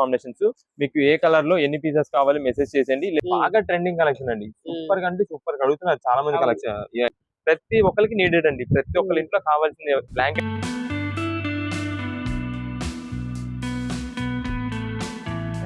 Combinations. మీకు ఏ కలర్లో ఎన్ని పీసెస్ కావాలి మెసేజ్ చేసేయండి. బాగా ట్రెండింగ్ కలెక్షన్ అండి. సూపర్గా అంటే సూపర్గా అడుగుతున్నారు చాలా మంది. కలెక్షన్ ప్రతి ఒక్కరికి నీడెడ్ అండి. ప్రతి ఒక్కరి. ఇంట్లో కావాల్సింది. బ్లాంకెట్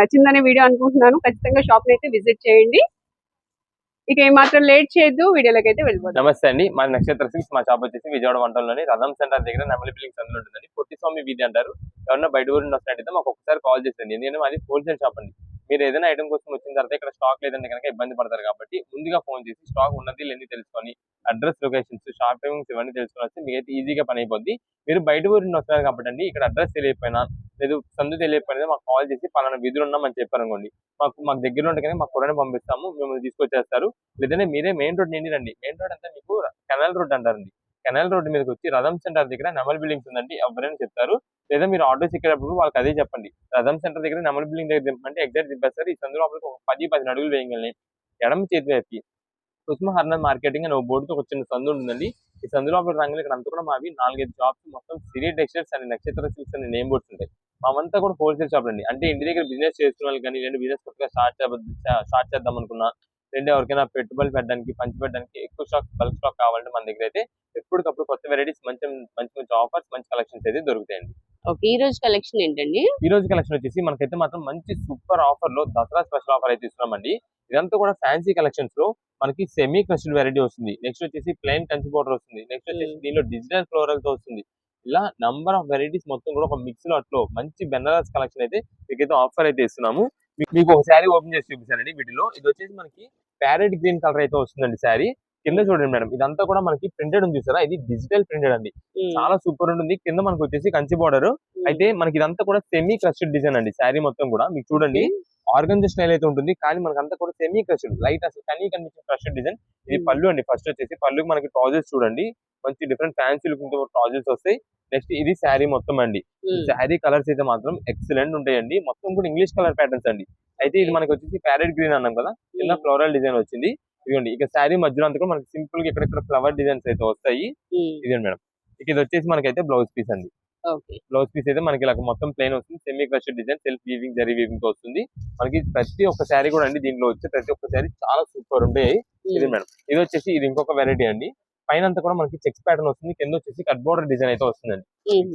నచ్చిందనే వీడియో అనుకుంటున్నాను. ఖచ్చితంగా షాప్ అయితే విజిట్ చేయండి. ఇక ఏమాత్రం లేట్ చేయొద్దు. వీడియోలోకి అయితే వెళ్ళిపోతాం నమస్తే అండి. మా నక్షత్ర సిల్క్స్. మా షాప్ వచ్చేసి విజయవాడ వంటలోని రథం సెంటర్ దగ్గర నెమలి బిల్లింగ్ అందులో ఉంటుందండి. పొట్టి స్వామి వీధి అంటారు. ఎవరన్నా బయట ఊరి నుండి వస్తున్నట్టయితే మాకు ఒకసారి కాల్ చేసింది ఎందుకంటే మాది హోల్సేల్ షాప్ అండి. మీరు ఏదైనా ఐటమ్ కోసం వచ్చిన తర్వాత ఇక్కడ స్టాక్ లేదంటే కనుక ఇబ్బంది పడతారు కాబట్టి ముందుగా ఫోన్ చేసి స్టాక్ ఉన్నది లేని తెలుసుకొని అడ్రస్ లొకేషన్స్ షాప్ టైమింగ్స్ ఇవన్నీ తెలుసుకొని వస్తే మీకైతే ఈజీగా పని అయిపోద్ది. మీరు బయట ఊరి నుండి వస్తున్నారు కాబట్టి అండి ఇక్కడ అడ్రస్ తెలియకపోయినా లేదు సందు తెలియకపోయినా మాకు కాల్ చేసి పలానా విధులు ఉన్నామని చెప్పారనుకోండి. మాకు మాకు దగ్గర ఉంటే మాకు కూరని పంపిస్తాము మేము తీసుకొచ్చేస్తారు. లేదంటే మీరే మెయిన్ రోడ్ నిండి రండి. మెయిన్ రోడ్ అంతా మీకు కెనాల్ రోడ్ అంటారండి. కెనాల్ రోడ్ మీదకి వచ్చి రథం సెంటర్ దగ్గర నెమల్ బిల్డింగ్స్ ఉందండి ఎవరైనా చెప్తారు. లేదా మీరు ఆటోస్ ఎక్కేటప్పుడు వాళ్ళకి అదే చెప్పండి. రథం సెంటర్ దగ్గర నెమల్ బిల్డింగ్ దగ్గర దింపంటే ఎగ్జాక్ట్ దింపేస్తారు. ఈ సందు లోపలికి ఒక పది పది అడుగులు వేయగలని. ఎడమ చేతి వైపుకి కుసుమ హర్నల్ మార్కెటింగ్ అని ఒక బోర్డుతో ఒక చిన్న సందు ఉంటుందండి ఈ సందు లోపల రంగులు ఇక్కడ అంతా కూడా మావి నాలుగైదు జాబ్స్ మొత్తం Siri textiles and Nakshatra silks అనే నేమ్ బోర్డ్స్ ఉంటాయి. మామంతా కూడా హోల్సేల్ షాప్ అండి అంటే ఇంటి దగ్గర బిజినెస్ చేస్తున్న వాళ్ళు కానీ బిజినెస్ కొత్తగా స్టార్ట్ స్టార్ట్ చేద్దాం అనుకున్నా లేదా ఎవరికైనా పెట్టుబడులు పెట్టడానికి పంచి పెట్టడానికి ఎక్కువ స్టాక్ బల్క్ స్టాక్ కావాలంటే మన దగ్గర అయితే ఎప్పటికప్పుడు కొత్త వెరైటీస్ మంచి మంచి మంచి ఆఫర్స్ మంచి కలెక్షన్స్ అయితే దొరుకుతాయండి. ఓకే. ఈ రోజు కలెక్షన్ ఏంటండి? ఈ రోజు కలెక్షన్ వచ్చేసి మనకైతే మాత్రం మంచి సూపర్ ఆఫర్లో దసరా స్పెషల్ ఆఫర్ అయితే ఇస్తున్నామండి. ఇదంతా కూడా ఫ్యాన్సీ కలెక్షన్స్లో మనకి సెమీ క్రస్టెడ్ వెరైటీ వస్తుంది. నెక్స్ట్ వచ్చేసి ప్లెయిన్ కంచి బోర్డర్ వస్తుంది. నెక్స్ట్ వచ్చేసి. దీనిలో డిజిటల్ ఫ్లోరల్తో వస్తుంది. ఇలా నంబర్ ఆఫ్ వెరైటీస్ మొత్తం కూడా ఒక మిక్స్లో అట్లో మంచి బెనారస్ కలెక్షన్ అయితే మీకైతే ఆఫర్ అయితే ఇస్తున్నాము. మీకు ఒక శారీ ఓపెన్ చేసి చూపిస్తానండి వీటిలో. ఇది వచ్చేసి మనకి ప్యారెట్ గ్రీన్ కలర్ అయితే వస్తుందండి శారీ కింద చూడండి మేడం ఇదంతా కూడా మనకి ప్రింటెడ్ ఉంది చూసారా? ఇది డిజిటల్ ప్రింటెడ్ అండి. చాలా సూపర్ ఉంటుంది. కింద మనకు వచ్చేసి కంచి బోర్డర్ అయితే మనకి ఇదంతా కూడా సెమీ క్రస్టెడ్ డిజైన్ అండి శారీ మొత్తం కూడా. మీకు చూడండి ఆర్గంజా స్టైల్ అయితే ఉంటుంది. కానీ మనకి అంతా కూడా సెమీ క్రస్టెడ్ లైట్ అసలు కనీ కనిపించే క్రస్టెడ్ డిజైన్ ఇది. పళ్ళు అండి. ఫస్ట్ వచ్చేసి పళ్ళుకి మనకి ట్రాజెస్ చూడండి. మంచి డిఫరెంట్ ఫ్యాన్సీ లుక్ ట్రాజెస్ వస్తాయి. నెక్స్ట్ ఇది శారీ మొత్తం అండి. శారీ కలర్స్ అయితే మాత్రం ఎక్సలెంట్ ఉంటాయండి. మొత్తం కూడా ఇంగ్లీష్ కలర్ ప్యాటర్న్స్ అండి. అయితే ఇది మనకి వచ్చేసి ప్యారెట్ గ్రీన్ అన్నాం కదా? కింద ఫ్లోరల్ డిజైన్ వచ్చింది. ఇదిగోండి ఇక శారీ మధ్యలో అంతా కూడా మనకి సింపుల్గా ఇక్కడ ఫ్లవర్ డిజైన్స్ అయితే వస్తాయి. ఇదండి మేడం. ఇక ఇది వచ్చేసి మనకైతే బ్లౌజ్ పీస్ అండి. బ్లౌజ్ పీస్ అయితే మనకి ఇలా మొత్తం ప్లెయిన్ వస్తుంది. Semi crushed design self weaving zari వీవింగ్తో వస్తుంది. మనకి ప్రతి ఒక్క శారీ కూడా అండి దీంట్లో వచ్చే ప్రతి ఒక్క శారీ చాలా సూపర్ ఉంటాయి. ఇది మేడం. ఇది వచ్చేసి ఇది ఇంకొక వెరైటీ అండి. పైన అంతా కూడా మనకి చెక్స్ ప్యాటర్న్ వస్తుంది. కింద వచ్చేసి కట్ బోర్డర్ డిజైన్ అయితే వస్తుందండి.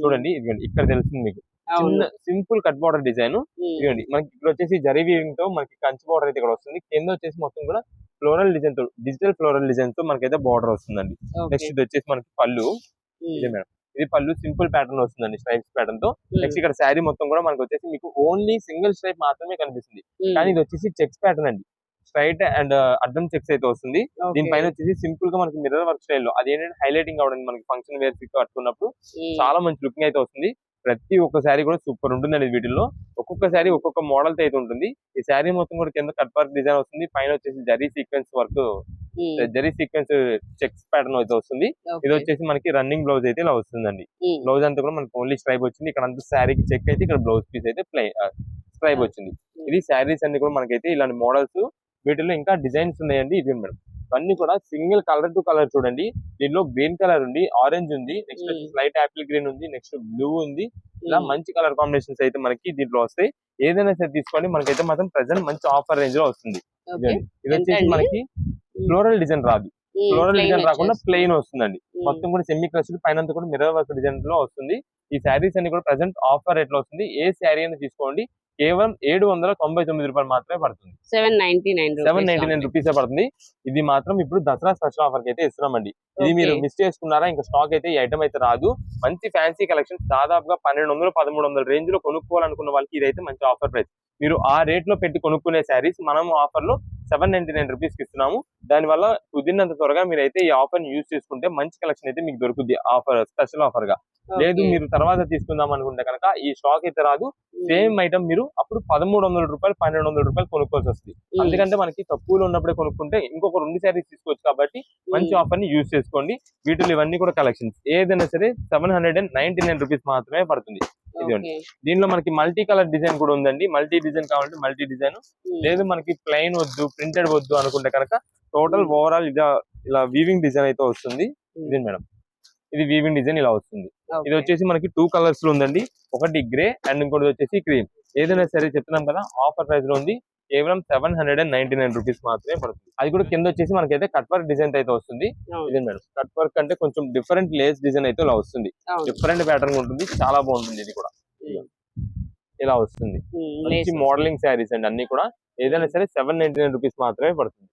చూడండి ఇదిగోండి ఇక్కడ తెలుస్తుంది మీకు. చిన్న సింపుల్ కట్ బోర్డర్ డిజైన్ ఇదిగోండి మనకి ఇక్కడ వచ్చేసి జరీ వీవింగ్తో మనకి కంచి బోర్డర్ అయితే ఇక్కడ వస్తుంది. కింద వచ్చేసి మొత్తం కూడా ఫ్లోరల్ డిజైన్తో డిజిటల్ ఫ్లోరల్ డిజైన్తో మనకైతే బోర్డర్ వస్తుందండి. నెక్స్ట్ ఇది వచ్చేసి మనకి పళ్ళు. ఇదే మేడం. ఇది పళ్ళు సింపుల్ ప్యాటర్న్ వస్తుందండి స్ట్రైప్స్ ప్యాటర్న్తో. నెక్స్ట్ ఇక్కడ శారీ మొత్తం కూడా మనకి వచ్చేసి మీకు ఓన్లీ సింగిల్ స్ట్రైప్ మాత్రమే కనిపిస్తుంది. కానీ ఇది వచ్చేసి చెక్స్ ప్యాటర్న్ అండి. స్ట్రైట్ అండ్ అడ్డం చెక్స్ అయితే వస్తుంది. దీనిపైన వచ్చేసి సింపుల్గా మనకి మిర్రర్ వర్క్ స్టైల్లో అది ఏంటంటే హైలైటింగ్ అవడం మనకి ఫంక్షన్ వేర్ కట్టుకున్నప్పుడు చాలా మంచి లుకింగ్ అయితే వస్తుంది. ప్రతి ఒక్క శారీ కూడా సూపర్ ఉంటుందండి వీటిల్లో. ఒక్కొక్క శారీ ఒక్కొక్క మోడల్ అయితే ఉంటుంది. ఈ శారీ మొత్తం కూడా కింద కట్ వర్క్ డిజైన్ వస్తుంది. పైన వచ్చేసి zari sequence work zari sequence checks pattern అయితే వస్తుంది. ఇది వచ్చేసి మనకి రన్నింగ్ బ్లౌజ్ అయితే ఇలా వస్తుందండి. బ్లౌజ్ అంతా కూడా మనకి ఓన్లీ స్ట్రైప్ వచ్చింది. ఇక్కడ అంతా శారీకి చెక్ అయితే ఇక్కడ బ్లౌజ్ పీస్ అయితే ప్లై స్ట్రైప్ వచ్చింది. ఇది శారీస్ అన్ని కూడా మనకైతే ఇలాంటి మోడల్స్ వీటిలో ఇంకా డిజైన్స్ ఉన్నాయండి ఇది మేడం. ఇవన్నీ కూడా సింగిల్ కలర్ టు కలర్ చూడండి. దీనిలో గ్రీన్ కలర్ ఉంది ఆరెంజ్ ఉంది నెక్స్ట్. లైట్ యాపిల్ గ్రీన్ ఉంది నెక్స్ట్ బ్లూ ఉంది. ఇలా మంచి కలర్ కాంబినేషన్స్ అయితే మనకి దీంట్లో వస్తాయి. ఏదైనా సరే తీసుకోండి మనకైతే మాత్రం ప్రెసెంట్ మంచి ఆఫర్ రేంజ్లో వస్తుంది. ఇది వచ్చేసి? మనకి ఫ్లోరల్ డిజైన్ రాదు. ఫ్లోరల్ డిజైన్ రాకుండా ప్లెయిన్ వస్తుందండి. మొత్తం కూడా సెమీ క్రష్డ్ పైన కూడా మిర్రర్ వర్క్ డిజైన్లో వస్తుంది. ఈ శారీస్ అన్ని కూడా ప్రజెంట్ ఆఫర్ రేట్లో వస్తుంది. ఏ శారీ అయినా తీసుకోండి. కేవలం ఏడు వందల తొంభై తొమ్మిది రూపాయలు మాత్రమే పడుతుంది. Seven ninety nine seven ninety nine rupees పడుతుంది. ఇది మాత్రం ఇప్పుడు దసరా స్పెషల్ ఆఫర్ అయితే ఇస్తున్నామండి. ఇది మీరు. మిస్ చేసుకున్నారా ఇంకా స్టాక్ అయితే ఈ ఐటమ్ అయితే రాదు. మంచి ఫ్యాన్సీ కలెక్షన్ దాదాపుగా పన్నెండు వందలు పదమూడు వందల రేంజ్లో కొనుక్కోవాలనుకున్న వాళ్ళకి ఇదైతే మంచి ఆఫర్ ప్రైస్. మీరు ఆ రేట్లో పెట్టి కొనుక్కునే శారీస్ మనం ఆఫర్లో సెవెన్ నైన్టీ నైన్ రూపీస్కి ఇస్తున్నాము. దానివల్ల కుదిరినంత త్వరగా మీరు అయితే ఈ ఆఫర్ని యూజ్ చేసుకుంటే మంచి కలెక్షన్ అయితే మీకు దొరుకుద్ది ఆఫర్ స్పెషల్ ఆఫర్గా. లేదు మీరు తర్వాత తీసుకుందాం అనుకుంటే కనుక ఈ స్టాక్ అయితే రాదు. సేమ్ ఐటమ్ మీరు అప్పుడు పదమూడు వందల రూపాయలు పన్నెండు వందల రూపాయలు కొనుక్కోవాల్సి వస్తుంది. అందుకంటే మనకి తక్కువలో ఉన్నప్పుడే కొనుక్కుంటే ఇంకొక రెండు శారీస్ తీసుకోవచ్చు కాబట్టి మంచి ఆఫర్ని యూజ్ చేసుకోండి. వీటిలో ఇవన్నీ కూడా కలెక్షన్స్ ఏదైనా సరే seven hundred and ninety nine rupees మాత్రమే పడుతుంది. ఇదిగోండి. దీనిలో మనకి మల్టీ కలర్ డిజైన్ కూడా ఉందండి. మల్టీ డిజైన్ కావాలంటే మల్టీ డిజైన్. లేదు మనకి ప్లెయిన్ వద్దు ప్రింటెడ్ వద్దు అనుకుంటే కనుక టోటల్. ఓవరాల్ ఇలా ఇలా వీవింగ్ డిజైన్ అయితే వస్తుంది. ఇది మేడం? ఇది వీవింగ్ డిజైన్ ఇలా వస్తుంది. ఇది వచ్చేసి మనకి టూ కలర్స్లో ఉందండి. ఒకటి గ్రే అండ్ ఇంకోటి వచ్చేసి క్రీమ్. ఏదైనా సరే చెప్తున్నాం కదా ఆఫర్ ప్రైస్లో ఉంది. కేవలం seven hundred and ninety nine rupees మాత్రమే పడుతుంది. అది కూడా కింద వచ్చేసి మనకైతే కట్ వర్క్ డిజైన్ అయితే వస్తుంది. ఇదే మేడం. కట్ వర్క్ అంటే కొంచెం డిఫరెంట్ లేస్ డిజైన్ అయితే ఇలా వస్తుంది. డిఫరెంట్ ప్యాటర్న్ ఉంటుంది. చాలా బాగుంటుంది ఇది కూడా. ఇలా వస్తుంది. మంచి మోడలింగ్ శారీస్ అండి అన్ని కూడా. ఏదైనా సరే సెవెన్ నైన్టీ నైన్ రూపీస్ మాత్రమే పడుతుంది.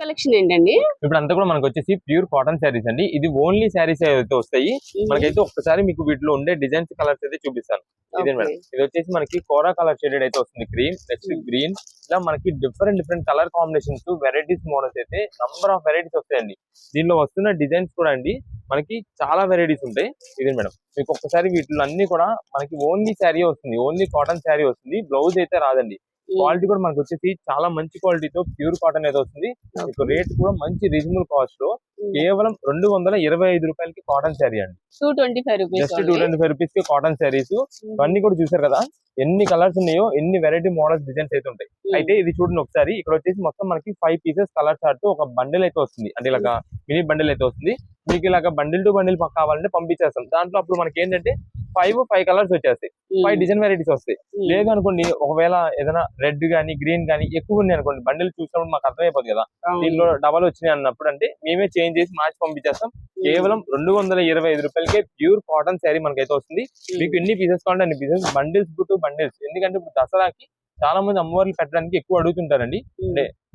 కలెక్షన్ ఏంటండి? ఇప్పుడు అంతా కూడా మనకు వచ్చేసి ప్యూర్ కాటన్ శారీస్ అండి. ఇది ఓన్లీ శారీస్ అయితే వస్తాయి. మనకైతే ఒక్కసారి మీకు వీటిలో ఉండే డిజైన్స్ కలర్స్ అయితే చూపిస్తాను. ఇదే మేడం. ఇది వచ్చేసి మనకి కోరా కలర్ షేడెడ్ అయితే వస్తుంది క్రీమ్ నెక్స్ట్. గ్రీన్. ఇలా మనకి different different colour combinations varieties models అయితే నంబర్ ఆఫ్ వెరైటీస్ వస్తాయండి. దీనిలో వస్తున్న డిజైన్స్ కూడా అండి మనకి చాలా వెరైటీస్ ఉంటాయి. ఇదే మేడం. మీకు ఒక్కసారి వీటిలో అన్ని కూడా మనకి ఓన్లీ శారీ వస్తుంది. ఓన్లీ కాటన్ శారీ వస్తుంది. బ్లౌజ్ అయితే రాదండి. క్వాలిటీ కూడా మనకు వచ్చేసి చాలా మంచి క్వాలిటీతో ప్యూర్ కాటన్ అయితే వస్తుంది. మీకు రేట్ కూడా మంచి రీజనబుల్ కాస్ట్లో కేవలం రెండు వందల ఇరవై ఐదు రూపాయలకి కాటన్ శారీ అండి. Two twenty five rupees just two twenty five రూపీస్కి కాటన్ శారీస్. ఇవన్నీ కూడా చూసారు కదా ఎన్ని కలర్స్ ఉన్నాయో ఎన్ని వెరైటీ మోడల్స్ డిజైన్స్ అయితే ఉంటాయి. అయితే ఇది చూడండి ఒకసారి ఇక్కడ వచ్చేసి మొత్తం మనకి ఫైవ్ పీసెస్ కలర్ చార్ట్ ఒక బండిల్ అయితే వస్తుంది. అంటే ఇలాగా మినీ బండిల్ అయితే వస్తుంది. మీకు ఇలాగ బండిల్ టు బండిల్ కావాలంటే పంపించేస్తాం. దాంట్లో అప్పుడు మనకి ఏంటంటే ఫైవ్ ఫైవ్ కలర్స్ వచ్చేస్తాయి. ఫైవ్ డిజైన్ వెరైటీస్ వస్తాయి. లేదు అనుకోండి ఒకవేళ ఏదైనా రెడ్ గానీ గ్రీన్ గానీ ఎక్కువ ఉన్నాయి అనుకోండి బండిల్ చూసినప్పుడు మాకు అర్థమైపోతుంది కదా. దీనిలో డబల్ వచ్చినాయి అన్నప్పుడు అంటే మేమే చేంజ్ చేసి మార్చి పంపించేస్తాం. కేవలం రెండు వందల ఇరవై ఐదు రూపాయలకే ప్యూర్ కాటన్ శారీ మనకైతే వస్తుంది. మీకు ఎన్ని పీసెస్ కావాలంటే అన్ని పీసెస్ బండిల్స్ టు బండిల్స్ ఎందుకంటే ఇప్పుడు దసరాకి చాలా మంది అమ్మవార్లు పెట్టడానికి ఎక్కువ అడుగుతుంటారండి.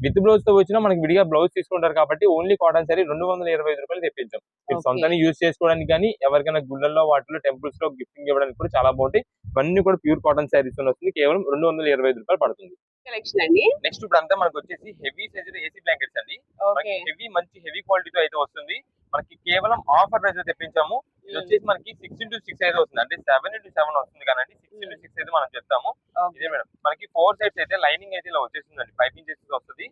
విత్ బ్లౌజ్తో వచ్చినా మనకి విడిగా బ్లౌజ్ తీసుకుంటారు కాబట్టి ఓన్లీ కాటన్ శారీ రెండు వందల ఇరవై ఐదు రూపాయలు తెప్పించాం. మీరు. సొంతంగా యూజ్ చేసుకోవడానికి కానీ ఎవరికైనా గుళ్ళల్లో వాటిలో టెంపుల్స్లో గిఫ్టింగ్ ఇవ్వడానికి కూడా చాలా బాగుంటాయి. ఇవన్నీ కూడా ప్యూర్ కాటన్ శారీస్ వస్తుంది. కేవలం రెండు వందల ఇరవై ఐదు రూపాయలు పడుతుంది. కలెక్షన్ అండి? నెక్స్ట్ ఇప్పుడు అంతా మనకు వచ్చేసి హెవీ సైజ్ ఏసీ బ్లాంకెట్స్ అండి. హెవీ మంచి హెవీ క్వాలిటీతో అయితే వస్తుంది. మనకి కేవలం ఆఫర్ ప్రైస్లో తెప్పించాము. ఇది వచ్చేసి మనకి సిక్స్ ఇంటూ సిక్స్ అయితే వస్తుంది. అంటే సెవెన్ ఇంటూ సెవెన్ వస్తుంది కానీ సిక్స్ ఇంటూ సిక్స్ అయితే మనం చెప్తాము. ఇదే మేడం. మనకి ఫోర్ సైడ్స్ అయితే లైనింగ్ అయితే ఇలా వచ్చేసిందండి ఫైవ్ ఇంచెస్ వస్తుంది.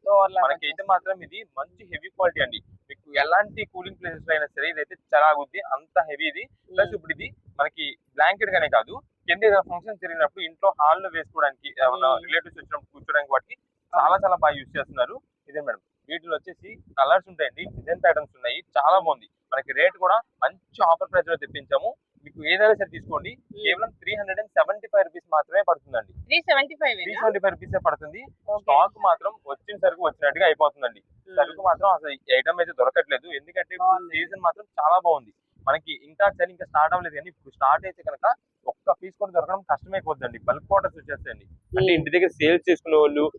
మనకి అయితే మాత్రం ఇది మంచి హెవీ క్వాలిటీ అండి. మీకు ఎలాంటి కూలింగ్ ప్లేసెస్లో అయినా సరే ఇదైతే చాలా ఆగుద్ది అంత హెవీ ఇది. ప్లస్ ఇప్పుడు ఇది మనకి బ్లాంకెట్ గానే కాదు. కింద ఏదైనా ఫంక్షన్ జరిగినప్పుడు ఇంట్లో హాల్లో వేసుకోవడానికి ఏమైనా Hmm. రిలేటివ్స్ వచ్చినప్పుడు కూర్చోడానికి వాటికి చాలా చాలా బాగా యూస్ చేస్తున్నారు. ఇదే మేడం. వీటిలో వచ్చేసి కలర్స్ ఉంటాయండి డిజైన్ ప్యాటర్న్స్ ఉన్నాయి చాలా బాగుంది. మనకి రేట్ కూడా మంచి ఆఫర్ ప్రైస్లో తెప్పించాము. మీకు ఏదైనా సరే తీసుకోండి. కేవలం three hundred and seventy five rupees మాత్రమే పడుతుందండి. Three seventy five three seventy five rupees పడుతుంది. స్టాక్ మాత్రం వచ్చిన సరుకు వచ్చినట్టుగా అయిపోతుందండి. సరుకు మాత్రం అసలు ఈ ఐటమ్ అయితే దొరకట్లేదు. ఎందుకంటే. సీజన్ మాత్రం చాలా బాగుంది. మనకి ఇంకా చలి ఇంకా స్టార్ట్ అవ్వలేదు కానీ ఇప్పుడు స్టార్ట్ అయితే కనుక ఒక్క పీస్ కూడా దొరకడం కష్టమైపోద్దండి. బల్క్ ఆర్డర్స్ వచ్చేస్తాయండి. అంటే ఇంటి దగ్గర సేల్స్ చేసుకునే వాళ్ళు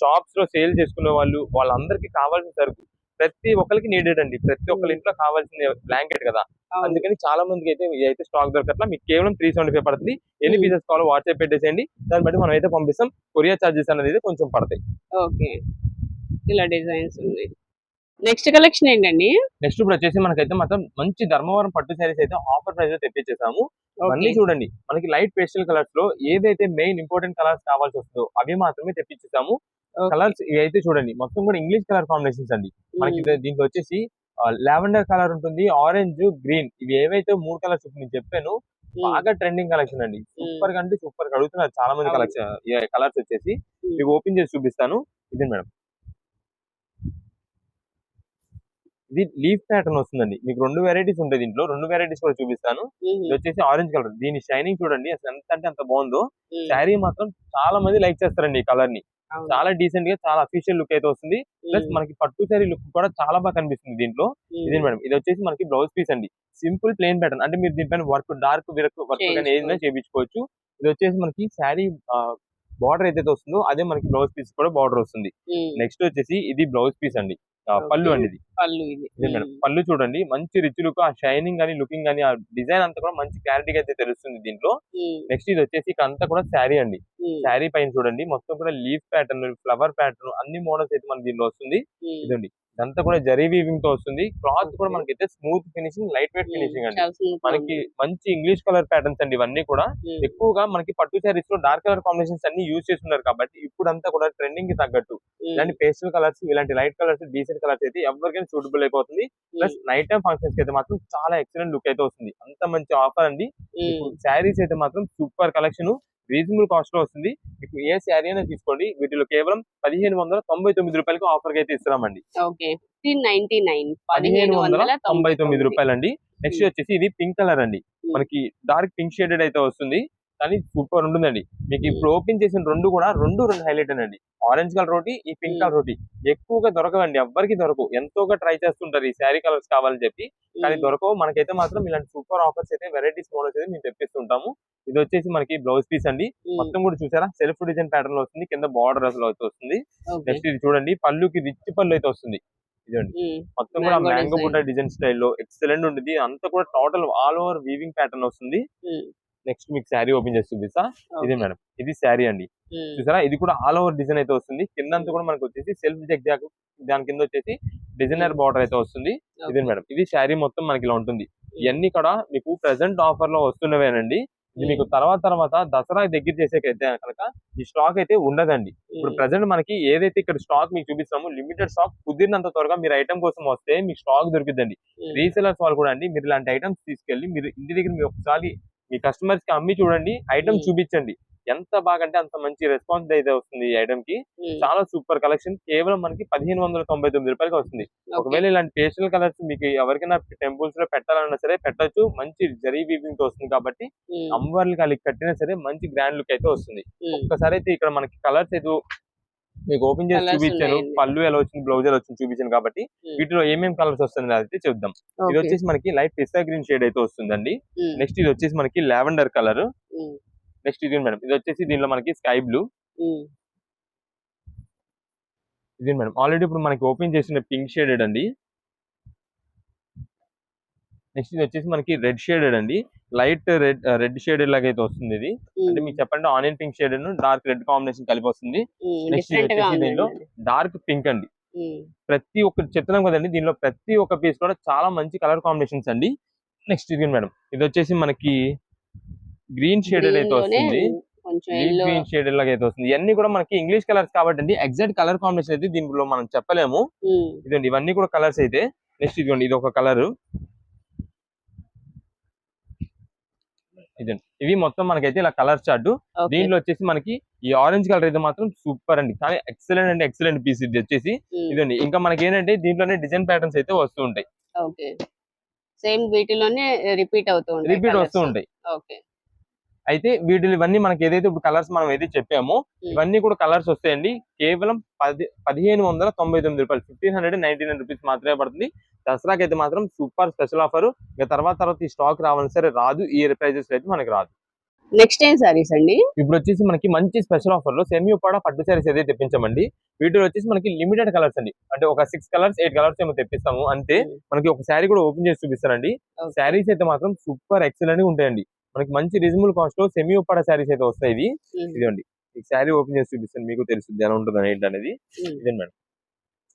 షాప్స్లో సేల్ చేసుకునే వాళ్ళు వాళ్ళందరికీ కావాల్సిన సరుకు ప్రతి ఒక్కరికి నీడెడ్ అండి. ప్రతి ఒక్కరి ఇంట్లో కావాల్సిన బ్లాంకెట్ కదా. అందుకని చాలా మందికి అయితే అయితే స్టాక్ దొరకట్లా. మీకు కేవలం త్రీ సెవెంటీ ఫైవ్ పడుతుంది. ఎన్ని Hmm. పీసెస్ కావాలో వాట్సాప్ పెట్టేసేయండి. దాన్ని బట్టి మనం అయితే పంపిస్తాం. కొరియర్ చార్జెస్ అనేది కొంచెం పడతాయి. ఓకే. ఇలా డిజైన్స్ ఉన్నాయి. నెక్స్ట్ కలెక్షన్ ఏంటండి? నెక్స్ట్ ఇప్పుడు వచ్చేసి మనకైతే మాత్రం మంచి ధర్మవరం పట్టు శారీస్ అయితే ఆఫర్ ప్రైస్లో తెప్పించేసాము అన్ని చూడండి మనకి లైట్ పేస్టల్ కలర్స్లో ఏదైతే మెయిన్ ఇంపార్టెంట్ కలర్స్ కావాల్సి వస్తుందో అవి మాత్రమే తెప్పించేసాము కలర్స్ ఇవి అయితే చూడండి మొత్తం కూడా ఇంగ్లీష్ కలర్ కాంబినేషన్స్ అండి. మనకి ఇది- దీంట్లో వచ్చేసి లావెండర్ కలర్ ఉంటుంది ఆరెంజ్ గ్రీన్ ఇవి ఏవైతే మూడు కలర్స్ నేను చెప్పాను బాగా ట్రెండింగ్ కలెక్షన్ అండి. సూపర్గా అంటే సూపర్గా అడుగుతున్నారు చాలా మంది. కలెక్షన్ కలర్స్ వచ్చేసి. ఇవి ఓపెన్ చేసి చూపిస్తాను. ఇది మేడం. ఇది లీఫ్ ప్యాటర్న్ వస్తుందండి. మీకు రెండు వెరైటీస్ ఉంటాయి దీంట్లో. రెండు వెరైటీస్ కూడా చూపిస్తాను. ఇది వచ్చేసి ఆరెంజ్ కలర్ దీని షైనింగ్ చూడండి. అసలు ఎంత అంటే అంత బాగుందో. శారీ మాత్రం చాలా మంది లైక్ చేస్తారండి ఈ కలర్ని. చాలా డీసెంట్గా చాలా అఫీషియల్ లుక్ అయితే వస్తుంది. ప్లస్ మనకి పట్టు సారీ లుక్ కూడా చాలా బాగా కనిపిస్తుంది దీంట్లో. ఇదే మేడం? ఇది వచ్చేసి మనకి బ్లౌజ్ పీస్ అండి. సింపుల్ ప్లేన్ ప్యాటర్న్ అంటే మీరు దీనిపైన వర్క్ డార్క్ వర్క్ వర్క్ కానీ ఏదైనా చేయించుకోవచ్చు. ఇది వచ్చేసి మనకి శారీ బార్డర్ ఏదైతే వస్తుందో అదే మనకి బ్లౌజ్ పీస్ కూడా బార్డర్ వస్తుంది. నెక్స్ట్ వచ్చేసి ఇది బ్లౌజ్ పీస్ అండి. పళ్ళు అండి ఇది. పళ్ళు ఇది. మేడం. పళ్ళు చూడండి. మంచి రిచ్ లుక్ ఆ షైనింగ్ కానీ లుకింగ్ కానీ ఆ డిజైన్ అంతా కూడా మంచి క్లారిటీగా అయితే తెలుస్తుంది దీంట్లో. నెక్స్ట్ ఇది వచ్చేసి ఇక అంతా కూడా శారీ అండి. శారీ పైన చూడండి. మొత్తం కూడా లీఫ్ ప్యాటర్న్ ఫ్లవర్ ప్యాటర్న్ అన్ని మోడల్స్ అయితే మన దీంట్లో వస్తుంది. ఇదండి. ఇదంతా కూడా జరీ వీవింగ్తో వస్తుంది. క్లాత్ కూడా. మనకైతే smooth finishing light weight finishing అండి. మనకి. మంచి ఇంగ్లీష్ కలర్ ప్యాటర్న్స్ అండి ఇవన్నీ కూడా. ఉమ్, ఎక్కువగా మనకి పట్టు శారీస్లో డార్క్ కలర్ కాంబినేషన్స్ అన్ని యూజ్ చేస్తున్నారు కాబట్టి ఇప్పుడంతా కూడా ట్రెండింగ్కి తగ్గట్టు. ఉమ్, ఇలాంటి పేస్టల్ కలర్స్ ఇలాంటి లైట్ కలర్స్ డీసెంట్ కలర్స్ అయితే ఎవరికైనా సూటబుల్ అయిపోతుంది. ప్లస్ నైట్ టైం ఫంక్షన్స్కి అయితే మాత్రం చాలా ఎక్సలెంట్ లుక్ అయితే వస్తుంది. అంత మంచి ఆఫర్ అండి. శారీస్ అయితే మాత్రం సూపర్ కలెక్షన్ రీజనబుల్ కాస్ట్లో వస్తుంది. మీకు ఏ శారీ అయినా తీసుకోండి. వీటిలో కేవలం పదిహేను వందల తొంభై తొమ్మిది రూపాయలకి ఆఫర్ అయితే ఇస్తున్నామండి. పదిహేను వందల తొంభై తొమ్మిది. రూపాయలు అండి నెక్స్ట్. వచ్చేసి ఇది పింక్ కలర్ అండి. మనకి డార్క్ పింక్ షేడెడ్ అయితే వస్తుంది. కానీ సూపర్ ఉంటుందండి. మీకు. ఇప్పుడు ఓపెన్ చేసిన రెండు కూడా రెండు రెండు హైలైట్ అండి. ఆరెంజ్ కలర్ ఒకటి ఈ పింక్. కలర్ ఒకటి ఎక్కువగా దొరకవండి ఎవ్వరికి దొరకవు. ఎంతోగా ట్రై చేస్తుంటారు ఈ శారీ కలర్స్ కావాలని చెప్పి. కానీ దొరకవు. మనకైతే మాత్రం ఇలాంటి సూపర్ ఆఫర్స్ అయితే వెరైటీస్ మోడల్స్ అయితే మేము తెప్పిస్తుంటాము. ఇది వచ్చేసి మనకి బ్లౌజ్ పీస్ అండి. మొత్తం కూడా చూసారా? సెల్ఫ్ డిజైన్ ప్యాటర్న్లో వస్తుంది. కింద బార్డర్ అసలు అయితే వస్తుంది. నెక్స్ట్ ఇది చూడండి. పళ్ళుకి రిచ్ పళ్ళు అయితే వస్తుంది. ఇదండి మొత్తం కూడా మ్యాంగో. బుట్ట డిజైన్ స్టైల్లో ఎక్సలెంట్ ఉంటుంది అంతా కూడా total all over weaving pattern వస్తుంది. నెక్స్ట్ మీకు శారీ ఓపెన్ చేసి చూపిస్తా ఇది మేడం. ఇది శారీ అండి. చూసారా? ఇది కూడా ఆల్ ఓవర్ డిజైన్ అయితే వస్తుంది. కింద అంతా కూడా మనకి వచ్చేసి సెల్ఫ్ జగ్జాక్ దాని కింద వచ్చేసి డిజైనర్ బార్డర్ అయితే వస్తుంది. ఇది మేడం. ఇది శారీ మొత్తం మనకి ఇలా ఉంటుంది. ఇవన్నీ కూడా మీకు ప్రెసెంట్ ఆఫర్లో వస్తున్నవేనండి. ఇది మీకు తర్వాత తర్వాత దసరా దగ్గర చేసేకైతే కనుక ఈ స్టాక్ అయితే ఉండదండి. ఇప్పుడు ప్రెసెంట్ మనకి ఏదైతే ఇక్కడ స్టాక్ మీకు చూపిస్తామో లిమిటెడ్ స్టాక్ కుదిరినంత త్వరగా మీరు ఐటమ్ కోసం వస్తే మీకు స్టాక్ దొరుకుతుందండి రీసెలర్స్ వాళ్ళు కూడా అండి మీరు ఇలాంటి ఐటమ్స్ తీసుకెళ్ళి మీరు ఇంటి దగ్గర మీరు ఒకసారి మీ కస్టమర్స్కి అమ్మి చూడండి ఐటమ్. చూపించండి. ఎంత బాగా అంటే అంత మంచి రెస్పాన్స్ అయితే వస్తుంది ఈ ఐటమ్కి. చాలా సూపర్ కలెక్షన్ కేవలం మనకి పదిహేను వందల తొంభై తొమ్మిది రూపాయలకి వస్తుంది. ఒకవేళ ఇలాంటి పేస్టల్ కలర్స్ మీకు ఎవరికైనా టెంపుల్స్లో పెట్టాలన్నా సరే పెట్టొచ్చు. మంచి జరీ వీవింగ్తో వస్తుంది కాబట్టి అమ్మవార్లకి వాళ్ళకి కట్టినా సరే మంచి గ్రాండ్ లుక్ అయితే వస్తుంది. ఒక్కసారి అయితే ఇక్కడ మనకి కలర్స్ అయితే మీకు ఓపెన్ చేసి చూపించాను. పళ్ళు ఎలా వచ్చింది బ్లౌజ్ ఎలా వచ్చింది చూపించాను కాబట్టి వీటిలో ఏమేమి కలర్స్ వస్తుంది అయితే చూద్దాం ఇది వచ్చేసి మనకి లైట్ పిస్తా గ్రీన్ షేడ్ అయితే వస్తుందండి. నెక్స్ట్ ఇది వచ్చేసి మనకి లావెండర్ కలర్ నెక్స్ట్ ఇది మేడం. ఇది వచ్చేసి దీనిలో మనకి స్కై బ్లూ ఇది మేడం. ఆల్రెడీ ఇప్పుడు మనకి ఓపెన్ చేసిన పింక్ షేడెడ్ అండి. నెక్స్ట్ ఇది వచ్చేసి మనకి రెడ్ షేడెడ్ అండి. లైట్ రెడ్ రెడ్ షేడెడ్ లాగా అయితే వస్తుంది ఇది. అంటే మీకు చెప్పండి onion pink shade dark red combination కలిపి వస్తుంది. గా వచ్చేసి దీనిలో డార్క్ పింక్ అండి. ప్రతి ఒక్క చెప్తున్నాం కదండి దీనిలో ప్రతి ఒక్క పీస్ కూడా చాలా మంచి కలర్ కాంబినేషన్స్ అండి. నెక్స్ట్ ఇది మేడం. ఇది వచ్చేసి మనకి గ్రీన్ షేడెడ్ అయితే వస్తుంది. గ్రీన్ షేడ్ లాగా అయితే వస్తుంది. ఇవన్నీ కూడా మనకి ఇంగ్లీష్ కలర్స్ కాబట్టి అండి ఎగ్జాక్ట్ కలర్ కాంబినేషన్ అయితే దీనిలో మనం చెప్పలేము. ఇదండి ఇవన్నీ కూడా కలర్స్ అయితే. నెక్స్ట్ ఇదిగోండి ఇది ఒక కలర్. ఇదండి ఇవి మొత్తం మనకైతే ఇలా కలర్ చార్ట్ దీంట్లో వచ్చేసి మనకి ఈ ఆరెంజ్ కలర్ అయితే మాత్రం సూపర్ అండి. కానీ ఎక్సలెంట్ అండి ఎక్సలెంట్ పీస్ ఇది వచ్చేసి. ఇదండి. ఇంకా మనకి ఏంటంటే దీంట్లోనే డిజైన్ ప్యాటర్న్స్ అయితే వస్తూ ఉంటాయి. సేమ్ వీటిలోనే రిపీట్ అవుతూ ఉంటాయి రిపీట్. వస్తూ ఉంటాయి. ఓకే. అయితే వీటిలో ఇవన్నీ మనకి ఏదైతే ఇప్పుడు కలర్స్ మనం ఏదైతే చెప్పామో ఇవన్నీ కూడా కలర్స్ వస్తాయండి. కేవలం పది పదిహేను వందల తొంభై తొమ్మిది రూపాయలు. Fifteen hundred ninety nine rupees మాత్రమే పడుతుంది. దసరాకి అయితే మాత్రం సూపర్ స్పెషల్ ఆఫర్ ఇంకా తర్వాత తర్వాత ఈ స్టాక్ రావాలని సరే రాదు. ఈ ప్రైజెస్ అయితే మనకి రాదు. నెక్స్ట్ ఏం సారీస్ అండి? ఇప్పుడు వచ్చేసి మనకి మంచి స్పెషల్ ఆఫర్లో సెమీ ఉపాడ పట్టు సారీస్ అయితే తెప్పించామండి వీటిలో వచ్చేసి మనకి లిమిటెడ్ కలర్స్ అండి. అంటే ఒక సిక్స్ కలర్స్ ఎయిట్ కలర్స్ ఏమో తెప్పిస్తాము. అంతే. మనకి ఒక శారీ కూడా ఓపెన్ చేసి చూపిస్తారండి. శారీస్ అయితే మాత్రం సూపర్ ఎక్సలెంట్గా ఉంటాయండి. మనకి మంచి రీజనబుల్ కాస్ట్లో సెమీ ఉపాడ శారీస్ అయితే వస్తాయి ఇది ఇదండి ఈ శారీ ఓపెన్ చేసి చూపిస్తాను మీకు తెలుస్తుంది ఎలా ఉంటుంది అనేది ఉమ్, ఇదే మేడం.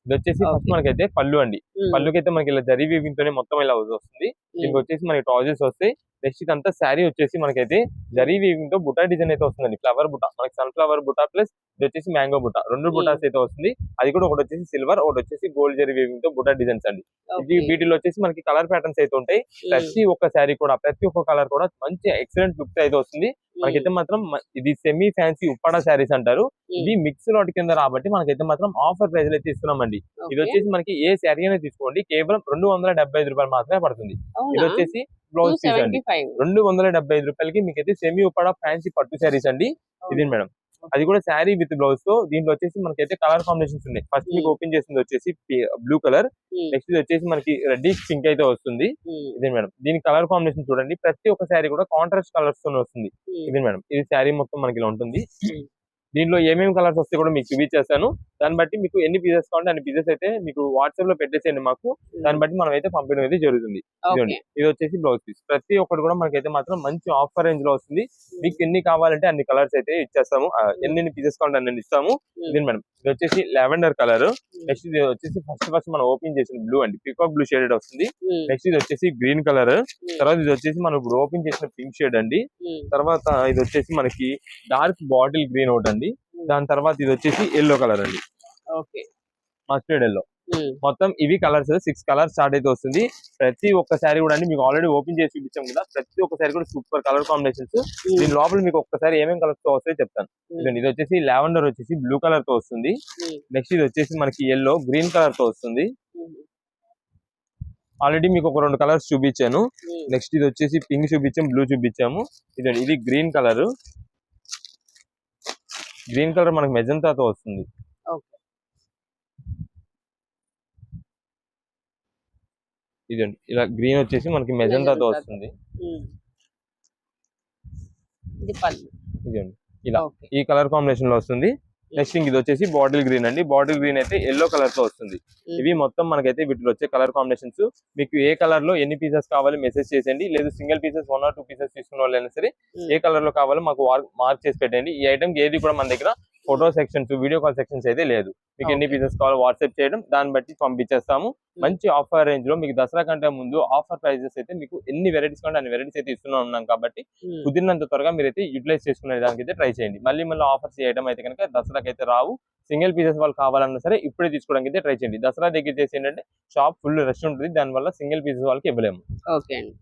ఇది వచ్చేసి ఫస్ట్. మనకైతే పళ్ళు అండి. పళ్ళుకైతే మనకి ఇలా జరీ వీవింగ్ తోనే మొత్తం ఇలా వస్తుంది. దీనికి వచ్చేసి మనకి ట్రాజెస్ వస్తాయి. నెక్స్ట్ ఇదంతా శారీ వచ్చేసి మనకైతే జరీ వీవింగ్తో బుటా డిజైన్ అయితే వస్తుందండి. ఫ్లవర్ బుటా. మనకి సన్ఫ్లవర్ బుటా ప్లస్ ఇది వచ్చేసి మ్యాంగో బుటా. రెండు బుటాస్ అయితే వస్తుంది. అది కూడా ఒకటి వచ్చేసి సిల్వర్ ఒకటి వచ్చేసి గోల్డ్ జరీ వీవింగ్తో బుటా డిజైన్స్ అండి. ఇది. వీటిలో వచ్చేసి మనకి కలర్ ప్యాటర్న్స్ అయితే ఉంటాయి. ఉమ్, ప్రతి ఒక్క శారీ కూడా ప్రతి ఒక్క కలర్ కూడా మంచి ఎక్సలెంట్ లుక్ అయితే వస్తుంది. మనకైతే మాత్రం ఇది సెమీ ఫ్యాన్సీ ఉప్పాడ శారీస్ అంటారు. ఇది మిక్స్ లాట్ కింద రాబట్టి మనకైతే మాత్రం ఆఫర్ ప్రైస్ అయితే ఇస్తున్నామండి. ఇది. వచ్చేసి మనకి ఏ శారీ అయినా తీసుకోండి. కేవలం రెండు వందల డెబ్బై ఐదు రూపాయలు మాత్రమే పడుతుంది. ఇది వచ్చేసి బ్లౌజ్ పీస్ అండి. రెండు వందల డెబ్బై ఐదు రూపాయలకి మీకు అయితే సెమీ ఉప్పాడ ఫ్యాన్సీ పట్టు శారీస్ అండి. ఇది మేడం. అది కూడా శారీ విత్ బ్లౌజ్తో. దీంట్లో వచ్చేసి మనకైతే కలర్ కాంబినేషన్స్ ఉన్నాయి. ఫస్ట్ మీకు. ఓపెన్ చేసింది వచ్చేసి బ్లూ కలర్ నెక్స్ట్ ఇది వచ్చేసి మనకి రెడ్డిష్ పింక్ అయితే వస్తుంది. ఇదే మేడం. దీని కలర్ కాంబినేషన్ చూడండి. ప్రతి ఒక్క శారీ కూడా కాంట్రాస్ట్ కలర్స్తో వస్తుంది. ఇది మేడం. ఇది శారీ మొత్తం మనకి ఇలా ఉంటుంది. దీంట్లో ఏమేమి కలర్స్ వస్తే కూడా మీకు చూపించేస్తాను. దాన్ని బట్టి మీకు ఎన్ని పీసెస్ కావాలంటే అన్ని పీసెస్ అయితే మీకు వాట్సాప్లో పెట్టేసేయండి మాకు. దాన్ని బట్టి మనం అయితే పంపించడం అయితే జరుగుతుంది. ఇది వచ్చేసి బ్లౌజ్ పీస్ ప్రతి ఒక్కటి కూడా మనకైతే మాత్రం మంచి ఆఫర్ రేంజ్లో వస్తుంది. మీకు ఎన్ని కావాలంటే అన్ని కలర్స్ అయితే ఇచ్చేస్తాము. ఎన్ని పీసెస్ కావాలంటే అన్ని ఇస్తాము. ఇది మేడం. ఇది వచ్చేసి లావెండర్ కలర్ నెక్స్ట్ ఇది వచ్చేసి ఫస్ట్ ఫస్ట్ మనం ఓపెన్ చేసిన బ్లూ అండి. పికాక్ బ్లూ షేడెడ్ వస్తుంది. నెక్స్ట్ ఇది వచ్చేసి గ్రీన్ కలర్ తర్వాత ఇది వచ్చేసి మనం ఇప్పుడు ఓపెన్ చేసిన పింక్ షేడ్ అండి. తర్వాత ఇది వచ్చేసి మనకి డార్క్ బాటిల్ గ్రీన్ ఒకటి అండి. దాని తర్వాత ఇది వచ్చేసి ఎల్లో కలర్ అండి. ఓకే. మస్టర్డ్ ఎల్లో మొత్తం ఇవి కలర్స్ సిక్స్ కలర్స్ స్టార్ట్ అయితే వస్తుంది. ప్రతి ఒక్క శారీ కూడా అండి మీకు ఆల్రెడీ ఓపెన్ చేసి చూపించాం కదా ప్రతి ఒక్క శారీ కూడా సూపర్ కలర్ కాంబినేషన్స్ దీని లోపల మీకు ఒక్కసారి ఏమేమి కలర్స్తో వస్తాయో చెప్తాను. ఇదండి ఇది వచ్చేసి లావెండర్ వచ్చేసి బ్లూ కలర్తో వస్తుంది. నెక్స్ట్ ఇది వచ్చేసి మనకి ఎల్లో గ్రీన్ కలర్తో వస్తుంది. ఆల్రెడీ మీకు ఒక రెండు కలర్స్ చూపించాను. నెక్స్ట్ ఇది వచ్చేసి పింక్ చూపించాం బ్లూ చూపించాము. ఇదండి ఇది గ్రీన్ కలర్ గ్రీన్ కలర్ మనకి మెజంతాతో వస్తుంది. ఇదండి. ఇలా గ్రీన్ వచ్చేసి మనకి మెజంతాతో. వస్తుంది. ఇదండి. ఇలా. ఈ కలర్ కాంబినేషన్లో వస్తుంది. నెక్స్ట్ ఇది వచ్చేసి బాటిల్ గ్రీన్ అండి. బాటిల్ గ్రీన్ అయితే ఎల్లో కలర్తో వస్తుంది. ఉమ్. ఇవి మొత్తం మనకైతే వీటిలో వచ్చే కలర్ కాంబినేషన్స్ మీకు ఏ కలర్లో ఎన్ని పీసెస్ కావాలి మెసేజ్ చేసేయండి. లేదు single pieces one or two pieces తీసుకున్న వాళ్ళైనా సరే ఉమ్, ఏ కలర్లో కావాలో మాకు మార్క్ చేసి పెట్టండి. ఈ ఐటమ్ ఏది కూడా మన దగ్గర photo sections video call sections అయితే లేదు. మీకు ఎన్ని. పీసెస్ కావాలో వాట్సాప్ చేయడం దాన్ని బట్టి పంపించేస్తాము. మంచి ఆఫర్ రేంజ్లో మీకు దసరా కంటే ముందు ఆఫర్ ప్రైజెస్ అయితే మీకు ఎన్ని వెరైటీస్ కంటే అన్ని వెరైటీస్ అయితే ఇస్తూనే ఉన్నాం కాబట్టి కుదిరినంత త్వరగా మీరైతే యూటిలైజ్ చేసుకునే దానికి అయితే ట్రై చేయండి. మళ్ళీ మళ్ళీ ఆఫర్స్ చేయడం అయితే కనుక దసరాకి అయితే రావు. సింగిల్ పీసెస్ వాళ్ళు కావాలన్నా సరే ఇప్పుడే తీసుకోవడానికి అయితే ట్రై చేయండి. దసరా దగ్గర చేసి ఏంటంటే షాప్ ఫుల్ రష్ ఉంటుంది. దానివల్ల సింగిల్ పీసెస్ వాళ్ళకి ఇవ్వలేము. ఓకే అండి.